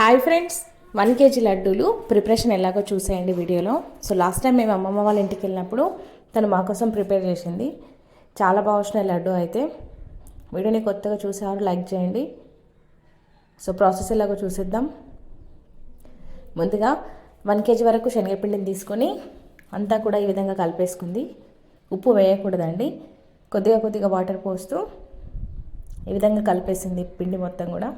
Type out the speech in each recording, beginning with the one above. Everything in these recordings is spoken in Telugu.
హాయ్ ఫ్రెండ్స్ వన్ కేజీ లడ్డూలు ప్రిపరేషన్ ఎలాగో చూసేయండి వీడియోలో. సో లాస్ట్ టైం మేము అమ్మమ్మ వాళ్ళ ఇంటికి వెళ్ళినప్పుడు తను మా కోసం ప్రిపేర్ చేసింది. చాలా బాగా వచ్చినాయి లడ్డు అయితే. వీడియోని కొత్తగా చూసేవారు లైక్ చేయండి. సో ప్రాసెస్ ఎలాగో చూసేద్దాం. ముందుగా వన్ కేజీ వరకు శనగపిండిని తీసుకొని అంతా కూడా ఈ విధంగా కలిపేసుకుంది. ఉప్పు వేయకూడదండి. కొద్దిగా కొద్దిగా వాటర్ పోస్తూ ఈ విధంగా కలిపేసింది పిండి మొత్తం కూడా.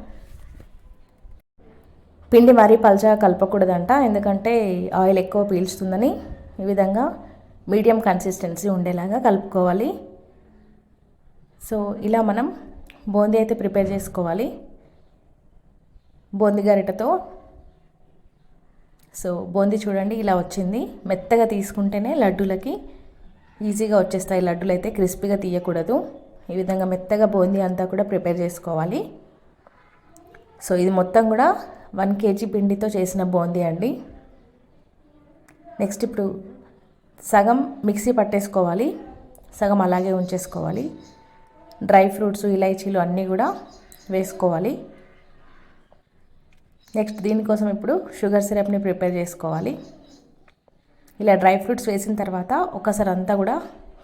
పిండి మరీ పల్చగా కలపకూడదంట. ఎందుకంటే ఆయిల్ ఎక్కువ పీల్చుతుందని ఈ విధంగా మీడియం కన్సిస్టెన్సీ ఉండేలాగా కలుపుకోవాలి. సో ఇలా మనం బూందీ అయితే ప్రిపేర్ చేసుకోవాలి. బూందీ గరిటతో. సో బూందీ చూడండి ఇలా వచ్చింది. మెత్తగా తీసుకుంటేనే లడ్డూలకి ఈజీగా వచ్చేస్తాయి. లడ్డూలు అయితే క్రిస్పీగా తీయకూడదు. ఈ విధంగా మెత్తగా బూందీ అంతా కూడా ప్రిపేర్ చేసుకోవాలి. సో ఇది మొత్తం కూడా వన్ కేజీ పిండితో చేసిన బూందీ అండి. నెక్స్ట్ ఇప్పుడు సగం మిక్సీ పట్టేసుకోవాలి. సగం అలాగే ఉంచేసుకోవాలి. డ్రై ఫ్రూట్స్ ఇలైచీలు అన్నీ కూడా వేసుకోవాలి. నెక్స్ట్ దీనికోసం ఇప్పుడు షుగర్ సిరప్ని ప్రిపేర్ చేసుకోవాలి. ఇలా డ్రై ఫ్రూట్స్ వేసిన తర్వాత ఒకసారి అంతా కూడా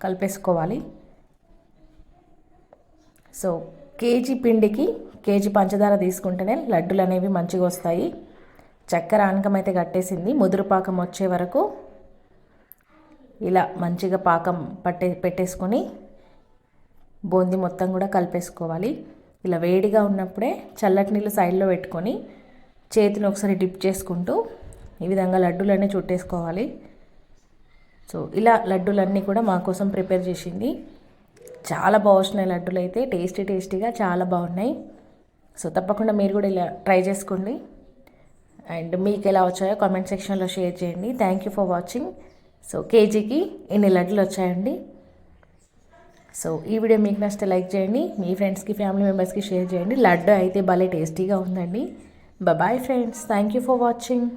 కలిపేసుకోవాలి. సో కేజీ పిండికి కేజీ పంచదార తీసుకుంటేనే లడ్డూలు అనేవి మంచిగా వస్తాయి. చక్కెర ఆనకం అయితే కట్టేసింది. ముదురు పాకం వచ్చే వరకు ఇలా మంచిగా పాకం పట్టే పెట్టేసుకొని బూంది మొత్తం కూడా కలిపేసుకోవాలి. ఇలా వేడిగా ఉన్నప్పుడే చల్లటి నీళ్ళు సైడ్లో పెట్టుకొని చేతిని ఒకసారి డిప్ చేసుకుంటూ ఈ విధంగా లడ్డూలన్నీ చుట్టేసుకోవాలి. సో ఇలా లడ్డూలన్నీ కూడా మా కోసం ప్రిపేర్ చేసింది. చాలా బాగున్నాయి లడ్డూలు అయితే. టేస్టీ టేస్టీగా చాలా బాగున్నాయి. సో తప్పకుండా మీరు కూడా ఇలా ట్రై చేసుకోండి. అండ్ మీకు ఎలా వచ్చాయో కామెంట్ సెక్షన్లో షేర్ చేయండి. Thank you for watching so కేజీకి ఎన్ని లడ్డులు వచ్చాయండి. సో ఈ వీడియో మీకు నచ్చితే లైక్ చేయండి. మీ ఫ్రెండ్స్కి ఫ్యామిలీ మెంబర్స్కి షేర్ చేయండి. లడ్డు అయితే భలే టేస్టీగా ఉందండి. Bye friends thank you for watching